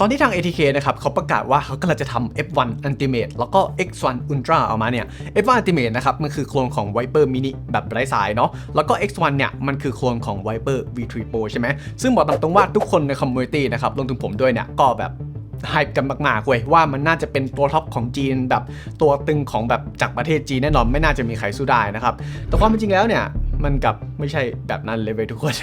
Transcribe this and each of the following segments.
ตอนที่ทาง ATK นะครับเขาประกาศว่าเขากำลังจะทำ F1 Ultimate แล้วก็ X1 Ultra ออกมาเนี่ย F1 Ultimate นะครับมันคือโคลนของ Viper Mini แบบไร้สายเนาะแล้วก็ X1 เนี่ยมันคือโคลนของ Viper V3 Pro ใช่ไหมซึ่งบอกตามตรงว่าทุกคนในคอมมูนิตี้นะครับรวมถึงผมด้วยเนี่ยก็แบบไฮป์กันมากๆเว้ยว่ามันน่าจะเป็นตัวท็อปของจีนแบบตัวตึงของแบบจากประเทศจีนแน่นอนไม่น่าจะมีใครสู้ได้นะครับแต่ความเป็นจริงแล้วเนี่ยมันกับไม่ใช่แบบนั้นเลยเว้ยทุกคน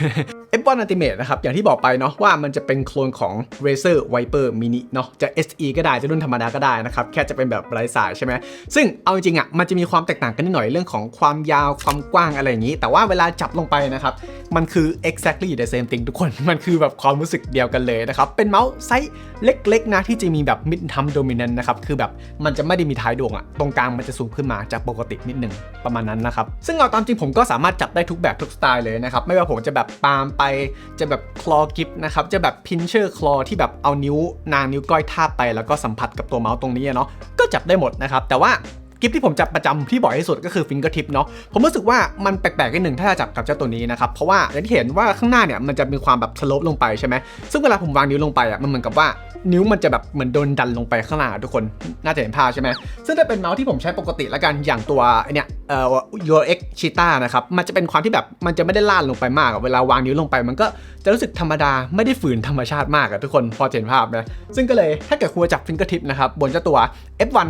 F1 Ultimate นะครับ อย่างที่บอกไปเนาะว่ามันจะเป็นโคลนของ Razer Viper Mini เนาะจะ SE ก็ได้จะรุ่นธรรมดาก็ได้นะครับ แค่จะเป็นแบบไร้สายใช่ไหมซึ่งเอาจริงอะมันจะมีความแตกต่างกันนิดหน่อยเรื่องของความยาวความกว้างอะไรอย่างนี้ แต่ว่าเวลาจับลงไปนะครับมันคือ exactly the same thing ทุกคนมันคือแบบความรู้สึกเดียวกันเลยนะครับ เป็นเมาส์ไซส์เล็กๆนะที่จะมีแบบ mid thumb dominant นะครับ คือแบบมันจะไม่ได้มีท้ายดวงอะตรงกลางมันจะสูงขึ้นมาจากปกตินิดหนึ่งประมาณนั้นนะครับ ซึ่งเอาตามจริงผมก็สามารถจับได้ทุกแบบทุกสไตล์เลยนะครับ ไม่ว่าผมจะแบบปาล์มไปจะแบบคลอกิฟนะครับจะแบบพินเชอร์คลอที่แบบเอานิ้วนางนิ้วก้อยทาบไป แล้วก็สัมผัสกับตัวเมาส์ตรงนี้เนาะก็จับได้หมดนะครับแต่ว่า กิฟที่ผมจับประจำที่บ่อยที่สุดก็คือฟิงเกอร์ทิปเนาะผมรู้สึกว่ามันแปลกๆนิดหนึ่งถ้าจะจับกับเจ้าตัวนี้นะครับเพราะว่าอย่างที่เห็นว่าข้างหน้าเนี่ยมันจะมีความแบบสโลปลงไปใช่ไหมซึ่งเวลาผมวางนิ้วลงไปอะมันเหมือนกับว่านิ้วมันจะแบบเหมือนโดนดันลงไปข้างล่างอะทุกคนน่าจะเห็นภาพใช่ไหมซึ่งถ้าเป็นเมาส์ที่ผมใช้ปกติล้วกันอย่างตัวเนี่ยเอ่อ Your X Cheetah นะครับมันจะเป็นความที่แบบมันจะไม่ได้ล่านลงไปมากเวลาวางนิ้วลงไป มันก็จะรู้สึกธรรมดาไม่ได้ฝืนธรรมชาติมากอะทุกคนพอจะเห็นภาพนะซึ่งก็เลยถ้าเกิดคุณจะจับฟิงเกอร์ทิปนะครับบนเจ้าตัว F1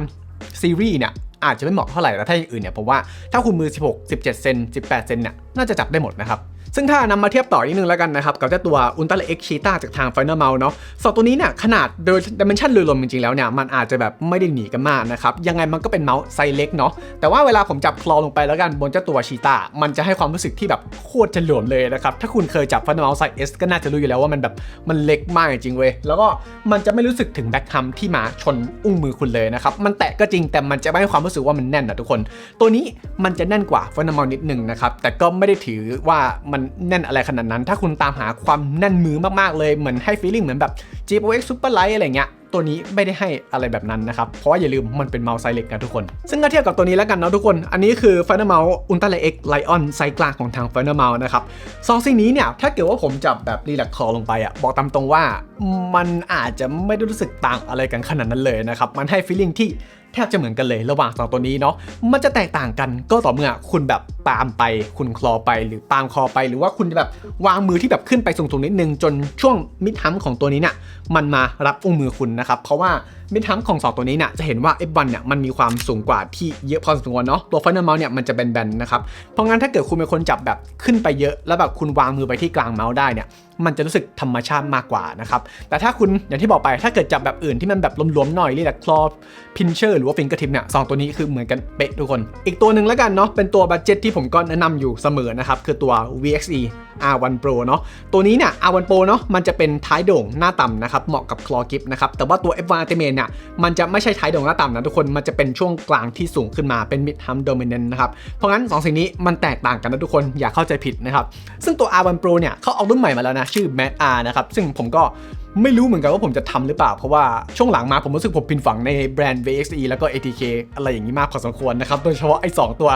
ซีรีส์เนี่ย อาจจะไม่เหมาะเท่าไหร่แต่ถ้าอย่างอื่นเนี่ยผมว่าถ้าคุณมือ 16 17 เซน 18 เซนเนี่ยน่าจะจับได้หมดนะครับ ซึ่งถ้านำมาเทียบต่อนิดนึงแล้วกันนะครับกับเจ้าตัว Ultra X Cheetah จากทาง Final Mouse เนาะสองตัวนี้เนี่ยขนาดโดย dimension โดยรวมจริงๆแล้วเนี่ยมันอาจจะแบบไม่ได้หนีกันมากนะครับยังไงมันก็เป็นเมาส์ไซส์เล็กเนาะแต่ว่าเวลาผมจับคลอลงไปแล้วกันบนเจ้าตัว Cheetah มันจะให้ความรู้สึกที่แบบโคตรจะหลวมเลยนะครับถ้าคุณเคยจับ Final Mouse ไซส์ S ก็น่าจะรู้อยู่แล้วว่ามันแบบมันเล็กมากจริงๆเว้ยแล้วก็มันจะไม่รู้สึกถึงแบ็คฮัมที่มาชนอุ้งมือคุณเลยนะครับมันแตะก็จริงแต่มันจะไม่ให้ความรู้สึกว่ามันแน่นนะทุกคน ตัวนี้มันจะแน่นกว่า f ฟน m ม l นิดนึงนะครับแต่ก็ไม่ได้ถือว่ามันแน่นอะไรขนาดนั้น ถ้าคุณตามหาความแน่นมือมากๆเลยเหมือนให้ feeling เหมือนแบบ g p o x Super Light อะไรเงี้ยตัวนี้ไม่ได้ให้อะไรแบบนั้นนะครับ เพราะว่าอย่าลืมมันเป็นเมาส์ไซเล็กนะทุกคน ซึ่งก็เทียบกับตัวนี้แล้วกันเนาะทุกคน อันนี้คือ Final Mouse Ultra X Lion ไซส์กลางของทาง Final Mouse นะครับสองสิ่งนี้เนี่ย ถ้าเกิดว่าผมจับแบบรีแลกคอลงไปอะบอกตามตรงว่ามันอาจจะไม่ได้รู้สึกต่างอะไรกันขนาดนั้นเลยนะครับ มันให้ feeling ที่ แทบจะเหมือนกันเลยระหว่างสองตัวนี้เนาะมันจะแตกต่างกันก็ต่อเมื่อคุณแบบปามไป คุณคลอไปหรือปามคอไป หรือว่าคุณจะแบบวางมือที่แบบขึ้นไปสูงๆนิดนึงจนช่วงมิดทัมของตัวนี้เนี่ยมันมารับอุ้งมือคุณนะครับเพราะว่า มิดทัมของสองตัวนี้เนี่ยจะเห็นว่า F1 เนี่ยมันมีความสูงกว่าที่เยอะพอสมควรเนาะตัว Final Mouse เนี่ยมันจะแบนๆนะครับเพราะงั้นถ้าเกิดคุณเป็นคนจับแบบขึ้นไปเยอะ แล้วแบบคุณวางมือไปที่กลางเมาส์ได้เนี่ยมันจะรู้สึกธรรมชาติมากกว่านะครับ แต่ถ้าคุณอย่างที่บอกไปถ้าเกิดจับแบบอื่นที่มันแบบลวมๆหน่อยเรียกคลอพินเชอร์หรือว่าฟิงเกอร์ทิปเนี่ยสองตัวนี้คือเหมือนกันเป๊ะทุกคน อีกตัวหนึ่งแล้วกันเนาะเป็นตัวบัตเจ็ตที่ผมก็แนะนำอยู่เสมอนะครับคือตัว VXE R1 Pro เนาะตัวนี้เนี่ย R1 Pro เนาะมันจะเป็นท้ายโด่งหน้าต่ำนะครับเหมาะกับคลอกิฟนะครับแต่ว่าตัว F1 Ultimate เนี่ยมันจะไม่ใช่ท้ายโด่งหน้าต่ำนะทุกคนมันจะเป็นช่วงกลางที่สูงขึ้นมาเป็น mid hum dominant นะครับเพราะงั้นสองสิ่งนี้มันแตกต่างกันนะทุกคนอย่าเข้าใจผิดนะครับซึ่งตัว R1 Pro เนี่ยเขาเอารุ่นใหม่มาแล้วนะชื่อ Mad R นะครับซึ่งผมก็ไม่รู้เหมือนกันว่าผมจะทำหรือเปล่า เพราะว่าช่วงหลังมาผมรู้สึกผมพินฝังในแบรนด์ VXE แล้วก็ ATK อะไรอย่างนี้มากพอสมควรนะครับ โดยเฉพาะไอ้ 2 ตัว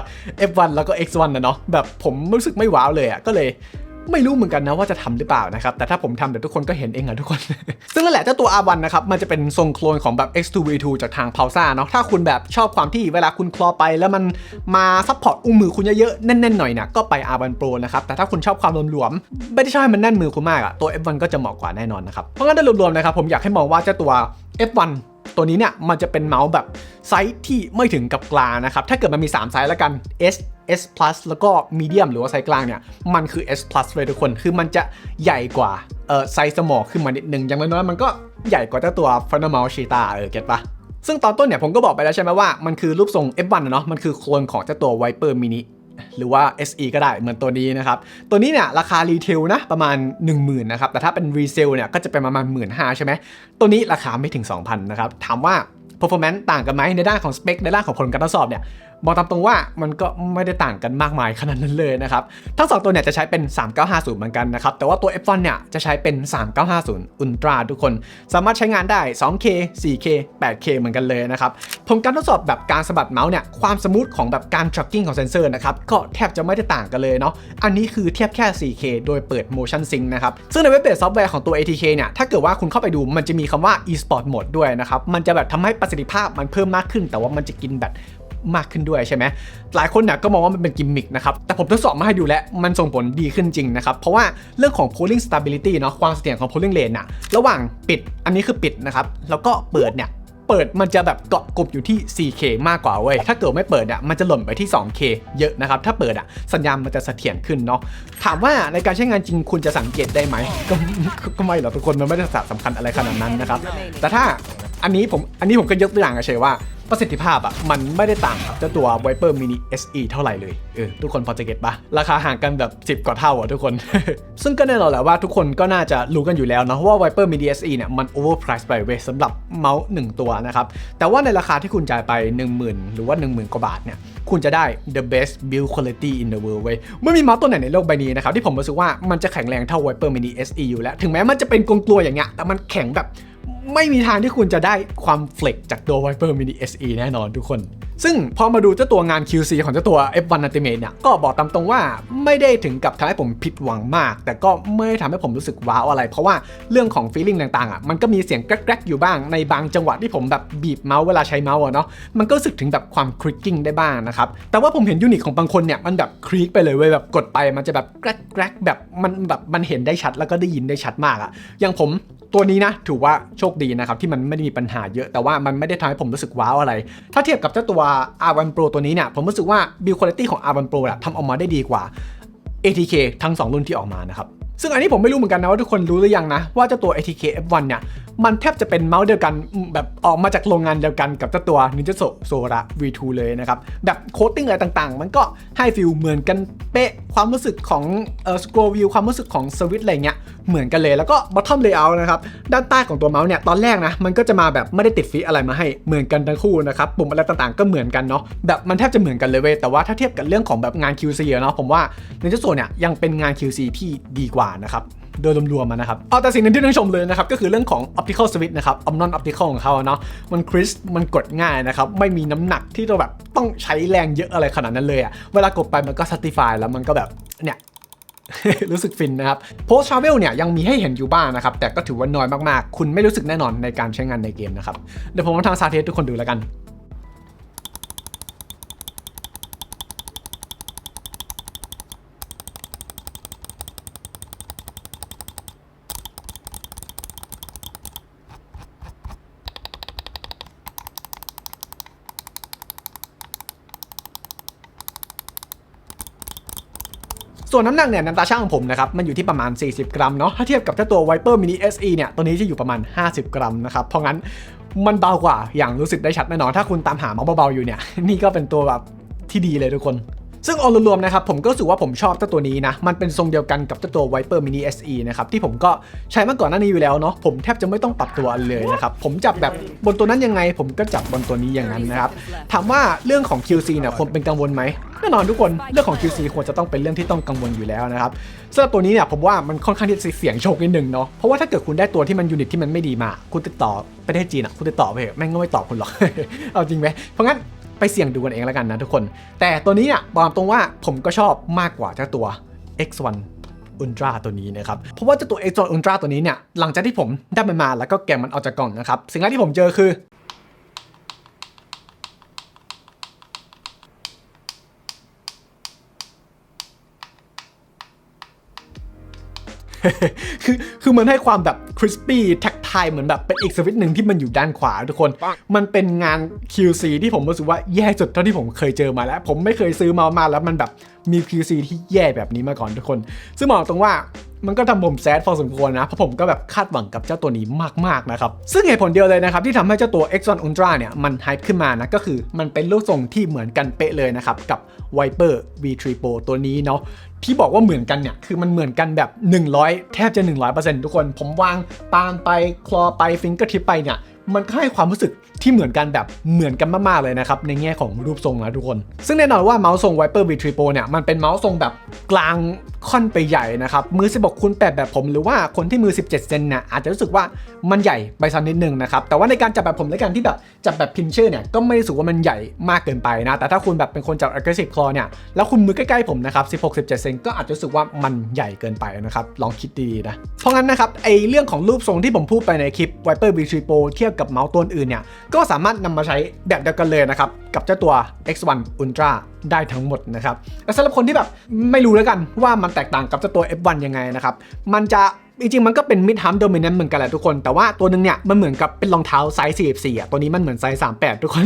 F1 แล้วก็ X1 นะเนาะแบบผมรู้สึกไม่ว้าวเลยอะ่ะก็เลย ไม่รู้เหมือนกันนะว่าจะทำหรือเปล่านะครับ แต่ถ้าผมทำเดี๋ยวทุกคนก็เห็นเองอะทุกคน ซึ่งนั่นแหละเจ้าตัว R1 นะครับ มันจะเป็นทรงโคลนของแบบ X2V2 จากทาง p a u s a เนาะ ถ้าคุณแบบชอบความที่เวลาคุณคลอไป แล้วมันมาซัพพอร์ตอุ้งมือคุณเยอะๆ แน่นๆหน่อยเนี่ยก็ไป R1 Pro นะครับ แต่ถ้าคุณชอบความหลวมๆ ไม่ได้ชอบให้มันแน่นมือคุณมากอะตัว F1 ก็จะเหมาะกว่าแน่นอนนะครับ เพราะงั้นโดยรวมๆนะครับผมอยากให้มองว่าเจ้าตัว F1 ตัวนี้เนี่ยมันจะเป็นเมาส์แบบไซส์ที่ไม่ถึงกับกลางนะครับ ถ้าเกิดมันมี 3 ไซส์แล้วกัน S S plus แล้วก็ medium หรือว่าไซส์กลางเนี่ย มันคือ S plus เลยทุกคน คือมันจะใหญ่กว่าเออไซส์สมอขึ้นมานิดนึง อย่างน้อยๆมันก็ใหญ่กว่าเจ้าตัว Final Mouse Cheetah เออ เก็ตปะซึ่งตอนต้นเนี่ยผมก็บอกไปแล้วใช่ไหมว่ามันคือรูปทรง F1 อะเนาะ มันคือโคลนของเจ้าตัว Viper Mini หรือว่า SE ก็ได้เหมือนตัวนี้นะครับ ตัวนี้เนี่ยราคารีเทลนะประมาณ 10,000นะครับ แต่ถ้าเป็นรีเซลเนี่ยก็จะเป็นประมาณ 1 5ื่นใช่ไหม ตัวนี้ราคาไม่ถึง 2,000นะครับ ถามว่า performance ต่างกันไหมในด้านของสเปคในด้านของผลการทดสอบเนี่ยบอกตามตรงว่ามันก็ไม่ได้ต่างกันมากมายขนาดนั้นเลยนะครับ ทั้งสองตัวเนี่ยจะใช้เป็น 3950 เหมือนกันนะครับ แต่ว่าตัว F1 เนี่ยจะใช้เป็น 3950 Ultra ทุกคน สามารถใช้งานได้ 2K 4K 8K เหมือนกันเลยนะครับ ผมการทดสอบแบบการสะบัดเมาส์เนี่ย ความสมูทของแบบการ tracking ของเซนเซอร์นะครับ ก็แทบจะไม่ได้ต่างกันเลยเนาะ อันนี้คือเทียบแค่ 4K โดยเปิด motion sync นะครับ ซึ่งในเว็บเบสซอฟต์แวร์ของตัว ATK เนี่ย ถ้าเกิดว่าคุณเข้าไปดูมันจะมีคำว่า e-sport mode ด้วยนะครับ มันจะแบบทำให้ประสิทธิภาพมันเพิ่มมากขึ้น แต่ว่ามันจะกินแบต มากขึ้นด้วยใช่ไหมหลายคนเนี่ยก็มองว่ามันเป็นกิมมิคนะครับ แต่ผมทดสอบมาให้ดูแล้ว มันส่งผลดีขึ้นจริงนะครับ เพราะว่าเรื่องของ cooling stability เนาะความเสถียรของ cooling lane น่ะระหว่างปิดอันนี้คือปิดนะครับ แล้วก็เปิดเนี่ยเปิดมันจะแบบเกาะกลุ่มอยู่ที่ 4K มากกว่าเว้ย ถ้าเกิดไม่เปิดเนี่ยมันจะหล่นไปที่ 2K เยอะนะครับ ถ้าเปิดอะสัญญาณมันจะเสถียรขึ้นเนาะ ถามว่าในการใช้งานจริงคุณจะสังเกตได้ไหม ก็ก็ไม่หรอกทุกคนมันไม่ได้สำคัญอะไรขนาดนั้นนะครับ แต่ถ้าอันนี้ผมอันนี้ผมก็ยกตัวอย่างเฉยว่า ประสิทธิภาพอะมันไม่ได้ต่างกับเจ้าตัว Viper Mini SE เท่าไหร่เลยเออทุกคนพอจะเก็ตปะราคาห่างกันแบบ 10 กว่าเท่าอะทุกคน ซึ่งก็แน่นอนแหละว่าทุกคนก็น่าจะรู้กันอยู่แล้วนะว่า Viper Mini SE เนี่ยมัน overpriced ไปเว้ยสำหรับเมาส์1ตัวนะครับ แต่ว่าในราคาที่คุณจ่ายไป 10,000 หรือว่า 10,000 กว่าบาทเนี่ยคุณจะได้ the best build quality in the world เว้ยไม่มีเมาส์ตัวไหนในโลกใบนี้นะครับที่ผมรู้สึกว่ามันจะแข็งแรงเท่า Viper Mini SE อยู่แล้ว ถึงแม้มันจะเป็นกลกลัวอย่างเงี้ยแต่มันแข็งแบบ ไม่มีทางที่คุณจะได้ความเฟล็กจากตัว Viper Mini SE แน่นอนทุกคน ซึ่งพอมาดูเจ้าตัวงาน QC ของเจ้าตัว F1 Ultimate เนี่ย ก็บอกตามตรงว่าไม่ได้ถึงกับทำให้ผมผิดหวังมาก แต่ก็ไม่ได้ทำให้ผมรู้สึกว้าวอะไร เพราะว่าเรื่องของ feeling ต่างๆอะ มันก็มีเสียงแกรกๆอยู่บ้างในบางจังหวะที่ผมแบบบีบเมาส์เวลาใช้เมาส์เนาะ มันก็รู้สึกถึงแบบความคลิกกิ้งได้บ้างนะครับ แต่ว่าผมเห็นยูนิตของบางคนเนี่ยมันแบบคลิกไปเลยเว้ยแบบกดไปมันจะแบบแกรกๆแบบมันแบบมันเห็นได้ชัดแล้วก็ได้ยินได้ชัดมากอะอย่างผม ตัวนี้นะถือว่าโชคดีนะครับที่มันไม่ได้มีปัญหาเยอะแต่ว่ามันไม่ได้ทำให้ผมรู้สึกว้าวอะไร ถ้าเทียบกับเจ้าตัว R1 Pro ตัวนี้เนี่ยผมรู้สึกว่า build quality ของ R1 Pro อะทำออกมาได้ดีกว่า ATK ทั้ง 2 รุ่นที่ออกมานะครับ ซึ่งอันนี้ผมไม่รู้เหมือนกันนะว่าทุกคนรู้หรือยังนะ ว่าเจ้าตัว ATK F1 เนี่ย มันแทบจะเป็นเมาส์เดียวกันแบบออกมาจากโรงงานเดียวกันกับเจ้าตัว Ninja Sora V2 เลยนะครับ แบบโคตติ้งอะไรต่างๆ มันก็ให้ฟิลเหมือนกันเป๊ะความรู้สึกของเอ่อ scroll view ความรู้สึกของสวิตช์อะไรเงี้ยเหมือนกันเลยแล้วก็ bottom layout นะครับ ด้านใต้ของตัวเมาส์เนี่ย ตอนแรกนะ มันก็จะมาแบบไม่ได้ติดฟีอะไรมาให้เหมือนกันทั้งคู่นะครับปุ่มอะไรต่างๆก็เหมือนกันเนาะแบบมันแทบจะเหมือนกันเลยเว้ยแต่ว่าถ้าเทียบกับเรื่องของแบบงาน QC เนาะผมว่า Ninja s o เนี่ยยังเป็นงาน QC ที่ดีกว่านะครับโดยรวมๆมานะครับ เอาแต่สิ่งหนึงที่ต้องชมเลยนะครับ ก็คือเรื่องของ optical switch นะครับ omnon optical ของเขาเนาะ มันคริสมันกดง่ายนะครับ ไม่มีน้ำหนักที่เราแบบต้องใช้แรงเยอะอะไรขนาดนั้นเลยอะเวลากดไปมันก็ satisfy แล้วมันก็แบบ เนี่ยรู้สึกฟินนะครับ post travel เนี่ยยังมีให้เห็นอยู่บ้างนะครับ แต่ก็ถือว่าน้อยมากๆ คุณไม่รู้สึกแน่นอนในการใช้งานในเกมนะครับ เดี๋ยวผมมาทางซาเทสทุกคนดูแล้วกัน ส่วนน้ำหนักเนี่ยน้ำตาช่างของผมนะครับมันอยู่ที่ประมาณ 40 กรัมเนาะถ้าเทียบกับถ้าตัว Viper Mini SE เนี่ยตัวนี้จะอยู่ประมาณ 50 กรัมนะครับเพราะงั้นมันเบากว่าอย่างรู้สึกได้ชัดแน่นอนถ้าคุณตามหาเมาส์เบาๆอยู่เนี่ยนี่ก็เป็นตัวแบบที่ดีเลยทุกคน ซึ่งเอารวมๆนะครับผมก็รู้สึกว่าผมชอบเจ้าตัวนี้นะ มันเป็นทรงเดียวกันกับเจ้าตัว Viper Mini SE นะครับที่ผมก็ใช้มาก่อนหน้านี้อยู่แล้วเนาะผมแทบจะไม่ต้องปรับตัวเลยนะครับผมจับแบบบนตัวนั้นยังไง ผมก็จับบนตัวนี้อย่างนั้นนะครับถามว่าเรื่องของ QC เนี่ยควรเป็นกังวลไหมแน่นอนทุกคนเรื่องของ QC ควรจะต้องเป็นเรื่องที่ต้องกังวลอยู่แล้วนะครับสำหรับตัวนี้เนี่ยผมว่ามันค่อนข้างที่จะเสี่ยงโชคนิดนึงเนาะเพราะว่าถ้าเกิดคุณได้ตัวที่มันยูนิตที่มันไม่ดีมา คุณติดต่อประเทศจีนอะคุณติดต่อไปแม่งก็ไม่ตอบคุณหรอกเอาจริงไหมเพราะงั้น ไปเสี่ยงดูกันเองแล้วกันนะทุกคน แต่ตัวนี้เนี่ยบอกตรงว่าผมก็ชอบมากกว่าเจ้าตัว X1 Ultra ตัวนี้นะครับ เพราะว่าเจ้าตัว X1 Ultra ตัวนี้เนี่ย หลังจากที่ผมได้มันมาแล้วก็แกะมันออกจากกล่องนะครับ สิ่งแรกที่ผมเจอคือ คือคือมันให้ความแบบคริสปี้แท็กไทเหมือนแบบเป็นอีกสวิตหนึ่งที่มันอยู่ด้านขวาทุกคน มันเป็นงาน QC ที่ผมรู้สึกว่าแย่สุดเท่าที่ผมเคยเจอมาแล้ว ผมไม่เคยซื้อมามาแล้วมันแบบ มี QC ที่แย่แบบนี้มาก่อนทุกคน ซึ่งบอกตรงว่ามันก็ทำผมแซดพอสมควรนะ เพราะผมก็แบบคาดหวังกับเจ้าตัวนี้มาก ๆ นะครับ ซึ่งเหตุผลเดียวเลยนะครับ ที่ทำให้เจ้าตัว X1 Ultra เนี่ย มันไฮป์ขึ้นมานะ ก็คือมันเป็นรูปทรงที่เหมือนกันเป๊ะเลยนะครับ กับ Viper V3 Pro ตัวนี้เนาะที่บอกว่าเหมือนกันเนี่ย คือมันเหมือนกันแบบ 100 แทบจะ 100%ทุกคน ผมวางปามไปคลอไปฟิงเกอร์ทิปไปเนี่ย มันก็ให้ความรู้สึกที่เหมือนกันแบบเหมือนกันมากๆเลยนะครับ ในแง่ของรูปทรงนะทุกคน ซึ่งแน่นอนว่าเมาส์ทรง Viper V3 Pro เนี่ยมันเป็นเมาส์ทรงแบบกลางค่อนไปใหญ่นะครับ มือ 16คูณ8แบบผมหรือว่าคนที่มือ 17 เซนเนี่ยอาจจะรู้สึกว่ามันใหญ่ไปสักนิดนึงนะครับ แต่ว่าในการจับแบบผมและกันที่แบบจับแบบพินเชอร์เนี่ยก็ไม่รู้สึกว่ามันใหญ่มากเกินไปนะ แต่ถ้าคุณแบบเป็นคนจับ aggressive claw เนี่ยแล้วคุณมือใกล้ๆผมนะครับ 16 17 เซนก็อาจจะรู้สึกว่ามันใหญ่เกินไปนะครับ ลองคิดดีๆนะ เพราะงั้นนะครับไอเรื่องของรูปทรงที่ผมพูดไปในคลิป Viper V3 Pro เทียบกับเมาส์ตัวอื่นเนี่ยก็สามารถนำมาใช้แบบเดียวกันเลยนะครับกับเจ้าตัว X1 Ultra ได้ทั้งหมดนะครับและสำหรับคนที่แบบไม่รู้แล้วกันว่ามันแตกต่างกับเจ้าตัว F1 ยังไงนะครับมันจะ จริงๆมันก็เป็น mid arm dominant เหมือนกันแหละทุกคน แต่ว่าตัวนึงเนี่ยมันเหมือนกับเป็นรองเท้าไซส์ 44อะตัวนี้มันเหมือนไซส์ 38 ทุกคน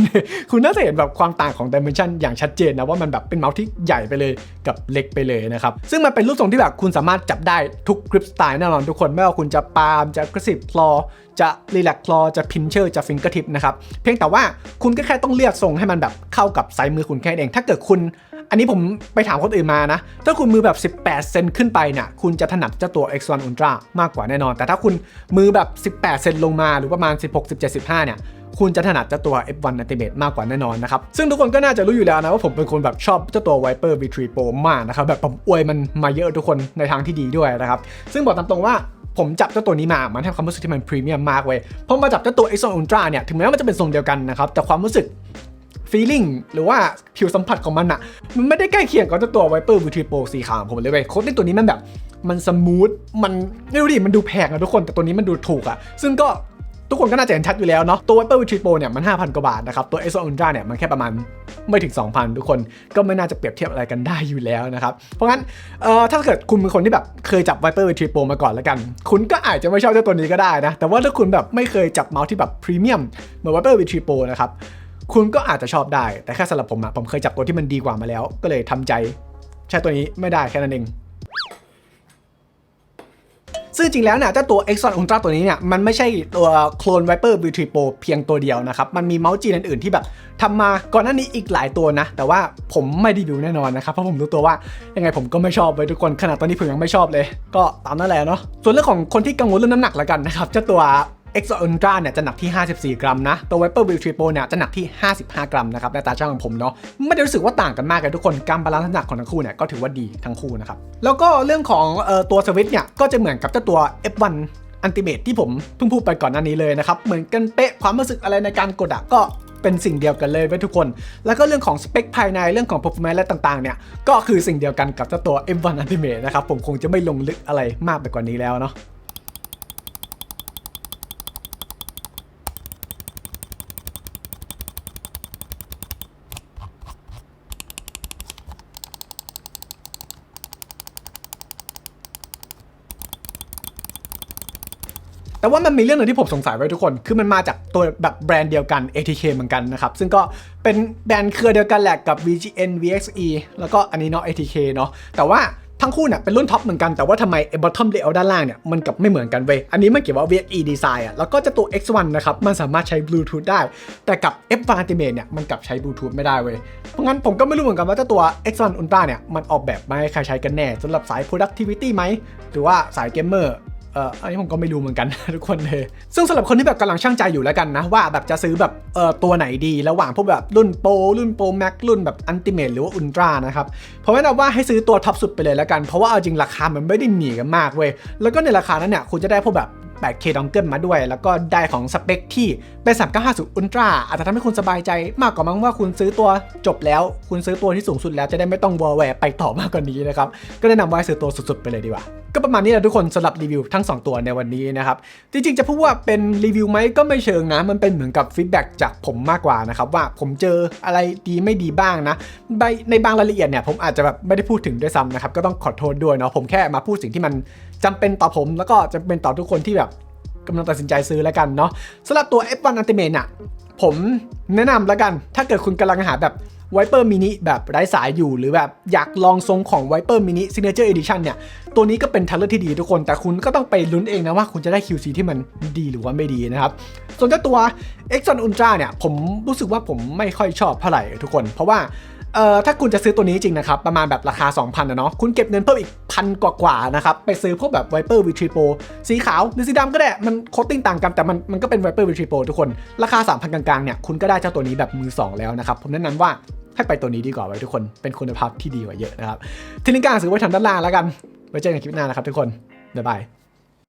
คุณน่าจะเห็นแบบความต่างของ dimension อย่างชัดเจนนะว่ามันแบบเป็นเมาส์ที่ใหญ่ไปเลยกับเล็กไปเลยนะครับซึ่งมันเป็นรูปทรงที่แบบคุณสามารถจับได้ทุก grip style แน่นอนทุกคนไม่ว่าคุณจะปาล์มจะ aggressive claw จะ relax claw จะ pincher จะ finger tip นะครับเพียงแต่ว่าคุณก็แค่ต้องเลือกทรงให้มันแบบเข้ากับไซส์มือคุณแค่นั้นเองถ้าเกิดคุณ อันนี้ผมไปถามคนอื่นมานะ ถ้าคุณมือแบบ 18 เซนขึ้นไปเนี่ย คุณจะถนัดเจ้าตัว X1 Ultra มากกว่าแน่นอน แต่ถ้าคุณมือแบบ 18 เซนลงมาหรือประมาณ 16 17 15 เนี่ย คุณจะถนัดเจ้าตัว F1 Ultimate มากกว่าแน่นอนนะครับ ซึ่งทุกคนก็น่าจะรู้อยู่แล้วนะ ว่าผมเป็นคนแบบชอบเจ้าตัว Viper V3 Pro มากนะครับ แบบผมอวยมันมาเยอะทุกคนในทางที่ดีด้วยนะครับ ซึ่งบอกตามตรงว่าผมจับเจ้าตัวนี้มา มันให้ความรู้สึกที่มันพรีเมียมมากเว้ยพอมาจับเจ้าตัว X1 Ultra เนี่ย ถึงแม้ว่ามันจะเป็นทรงเดียวกันนะครับ แต่ความรู้สึก feeling หรือว่าผิวสัมผัสของมันอะมันไม่ได้ใกล้เคียงกับเจ้าตัว Viper V3 Pro สีขาวของผมเลยเว้ยโค้ดในตัวนี้มันแบบ มันสมูทมันไม่รู้ดิมันดูแพงอะทุกคนแต่ตัวนี้มันดูถูกอะซึ่งก็ทุกคนก็น่าจะเห็นชัดอยู่แล้วเนาะตัว Viper V3 Pro เนี่ยมัน 5,000 กว่าบาทนะครับ ตัว S1 Ultra เนี่ยมันแค่ประมาณไม่ถึง 2,000 ทุกคนก็ไม่น่าจะเปรียบเทียบอะไรกันได้อยู่แล้วนะครับ เพราะงั้นเอ่อถ้าเกิดคุณเป็นคนที่แบบเคยจับ Viper V3 Pro มาก่อนแล้วกัน คุณก็อาจจะไม่ชอบเจ้าตัวนี้ก็ได้นะ แต่ว่าถ้าคุณแบบไม่เคยจับเมาส์ที่แบบพรีเมียมเหมือน Viper V3 Pro นะครับ คุณก็อาจจะชอบได้ แต่แค่สำหรับผมอะผมเคยจับตัวที่มันดีกว่ามาแล้ว ก็เลยทำใจ ใช้ตัวนี้ไม่ได้แค่นั้นเองซึ่งจริงแล้วเนี่ยเจ้าตัว Exxon Ultra ตัวนี้เนี่ยมันไม่ใช่ตัวโคลน Viper V3 Pro เพียงตัวเดียวนะครับ มันมีเมาส์จีนอื่นๆที่แบบทำมาก่อนหน้านี้อีกหลายตัวนะ แต่ว่าผมไม่รีวิวแน่นอนนะครับ เพราะผมรู้ตัวว่า ยังไงผมก็ไม่ชอบไว้ทุกคนขนาดตอนนี้ผมยังไม่ชอบเลย ก็ตามนั่นแหละเนาะส่วนเรื่องของคนที่กังวลเรื่องน้ำหนักละกันนะครับเจ้าตัว Exo Ultra เนี่ยจะหนักที่ 54 กรัมนะ ตัว Viper V3 Pro เนี่ยจะหนักที่ 55 กรัมนะครับในตาช่างของผมเนาะไม่ได้รู้สึกว่าต่างกันมากเลยทุกคนการบาลานซ์น้ำหนักของทั้งคู่เนี่ยก็ถือว่าดีทั้งคู่นะครับแล้วก็เรื่องของออตัวสวิตช์เนี่ยก็จะเหมือนกับเจ้าตัว F1 Ultimate ที่ผมเพิ่งพูดไปก่อนหน้านี้เลยนะครับเหมือนกันเป๊ะความรู้สึกอะไรในการกดอะก็เป็นสิ่งเดียวกันเลยไว้ทุกคน แล้วก็เรื่องของสเปคภายในเรื่องของ performance และต่างๆเนี่ย ก็คือสิ่งเดียวกันกับเจ้าตัว M1 Ultimate นะครับ ผมคงจะไม่ลงลึกอะไรมากไปกว่านี้แล้วเนาะ แต่ว่ามันมีเรื่องหนึ่งที่ผมสงสัยไว้ทุกคน คือมันมาจากตัวแบบแบรนด์เดียวกัน ATK เหมือนกันนะครับ ซึ่งก็เป็นแบรนด์เครือเดียวกันแหละกับ VGN VXE แล้วก็อันนี้เนาะ ATK เนาะ แต่ว่าทั้งคู่เนี่ยเป็นรุ่นท็อปเหมือนกันแต่ว่าทำไมไอ้ bottom layout ด้านล่างเนี่ยมันกับไม่เหมือนกันเว้ยอันนี้มันเกี่ยวว่า VXE design อะแล้วก็จะตัว X1 นะครับ มันสามารถใช้ Bluetooth ได้ แต่กับ F1 Ultimate เนี่ยมันกลับใช้ Bluetooth ไม่ได้เว้ยเพราะงั้นผมก็ไม่รู้เหมือนกันว่าเจ้าตัว X1 Ultra เนี่ยมันออกแบบมาให้ใครใช้กันแน่สำหรับสาย productivity ไหมหรือว่าสาย gamer เอ่ ออันนี้ผมก็ไม่รู้เหมือนกัน ทุกคนเลยซึ่งสำหรับคนที่แบบกำลังช่างใจอยู่แล้วกันนะ ว่าแบบจะซื้อแบบเอ่อตัวไหนดี ระหว่างพวกแบบรุ่นโปรรุ่นโปรแม็กรุ่นแบบอันติเมทหรือว่าอุลตร้านะครับผมแนะนำว่าให้ซื้อตัวท็อปสุดไปเลยแล้วกันเพราะว่าเอาจริงราคามันไม่ได้หนีกันมากเว้ยแล้วก็ในราคานั้นเนี่ยคุณจะได้พวกแบบ 8K ดองเกิลมาด้วย แล้วก็ได้ของสเปคที่เป็น3950 Ultra อาจจะทำให้คุณสบายใจมากกว่ามั้งว่าคุณซื้อตัวจบแล้ว คุณซื้อตัวที่สูงสุดแล้วจะได้ไม่ต้องวอลแวร์ไปต่อมากกว่านี้นะครับ ก็แนะนำว่าซื้อตัวสุดๆ ไปเลยดีกว่า ก็ประมาณนี้แหละทุกคนสำหรับรีวิวทั้ง 2 ตัวในวันนี้นะครับ จริงๆ จะพูดว่าเป็นรีวิวไหมก็ไม่เชิงนะ มันเป็นเหมือนกับฟีดแบ็กจากผมมากกว่านะครับว่าผมเจออะไรดีไม่ดีบ้างนะ ในในบางรายละเอียดเนี่ยผมอาจจะแบบไม่ได้พูดถึงด้วยซ้ำนะครับก็ต้องขอโทษด้วยเนาะผมแค่มาพูดสิ่งที่มัน จำเป็นต่อผมแล้วก็จำเป็นต่อทุกคนที่แบบกำลังตัดสินใจซื้อแล้วกันเนาะสำหรับตัว F1 Ultimate น่ะผมแนะนำแล้วกัน ถ้าเกิดคุณกำลังหาแบบ Viper Mini แบบไร้สายอยู่ หรือแบบอยากลองทรงของ Viper Mini Signature Edition เนี่ย ตัวนี้ก็เป็นทัลเลอร์ที่ดีทุกคน แต่คุณก็ต้องไปลุ้นเองนะว่าคุณจะได้ QC ที่มันดีหรือว่าไม่ดีนะครับ ส่วนเจ้าตัว Exxon Ultra เนี่ย ผมรู้สึกว่าผมไม่ค่อยชอบเท่าไหร่ทุกคน เพราะว่า เอ่อถ้าคุณจะซื้อตัวนี้จริงนะครับ ประมาณแบบราคา 2,000นะเนาะคุณเก็บเงินเพิ่มอีกพันกว่าๆนะครับ ไปซื้อพวกแบบ Viper v 3 Pro สีขาวหรือสีดำก็ได้ มันโคตติ้งต่างกัน แต่มันมันก็เป็น Viper v 3 Pro ทุกคน ราคา 3,000 กลางๆเนี่ยคุณก็ได้เจ้าตัวนี้แบบมือ 2 แล้วนะครับ ผมแนะนำว่าให้ไปตัวนี้ดีกว่าไว้ทุกคนเป็นคุณภาพที่ดีกว่าเยอะนะครับทีนี้การซื้อไว้ทางด้านล่างแล้วกันไว้เจอกันคลิปหน้านะครับทุกคนบ๊ายบาย